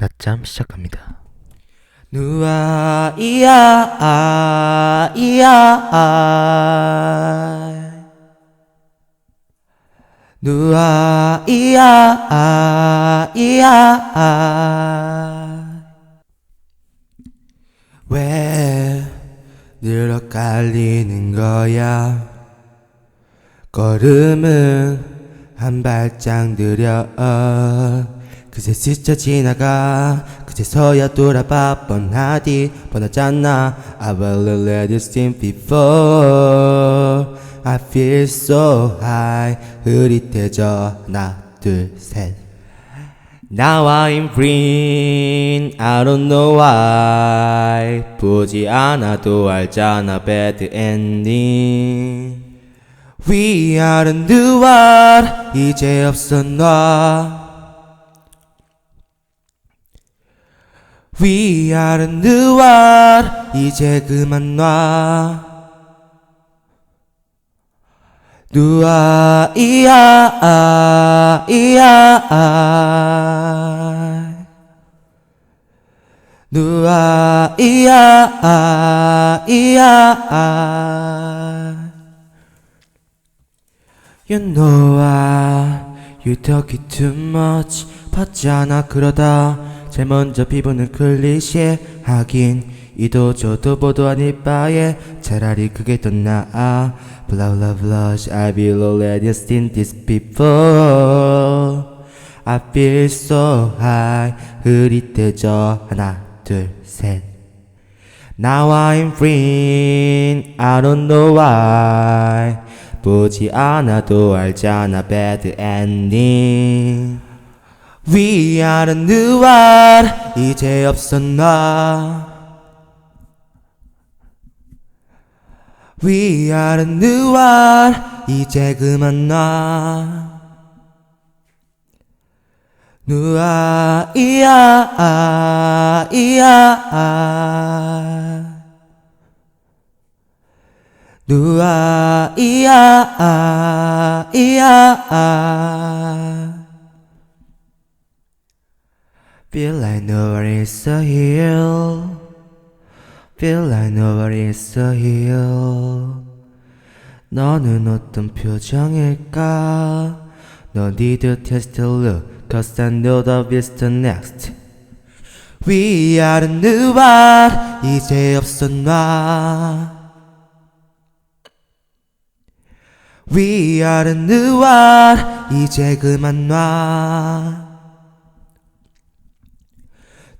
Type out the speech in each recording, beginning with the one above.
낮잠 시작합니다. 누아 이야 아 이야 아. 누아 이야 아 이야 아 왜 늘어 깔리는 거야? 걸음은 한 발짝 느려 그새 스쳐 지나가 그제서야 돌아봐 뻔하디 뻔하잖아 I will let you seen before I feel so high 흐릿해져 하나 둘셋 Now I'm free I don't know why 보지 않아도 알잖아 bad ending We aren't the one 이제 없어 너 We aren't the one 이제 그만 놔 누아 이야 아 이야 아 누아 이야 아 이야 아 You know I You talk it too much 봤잖아 그러다 제일 먼저 피부는 클리셰 하긴 이도 저도 보도 아닐 바에 차라리 그게 더 나아 Blah blah blush I will already seen this before I feel so high 흐릿해져 하나 둘셋 Now I'm free I don't know why 보지 않아도 알잖아 bad ending We new one 이제 나? the new one 이제 그만 놔 누아 이야 아 이야 아 누아 이야 아 이야 아 Feel like nobody's here Feel like nobody's here 너는 어떤 표정일까 No need to test to look Cause I know the best next We are the new one 이제 없어 놔 We are the new one 이제 그만 놔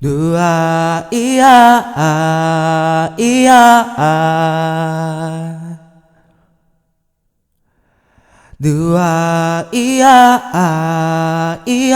누아 이야 아이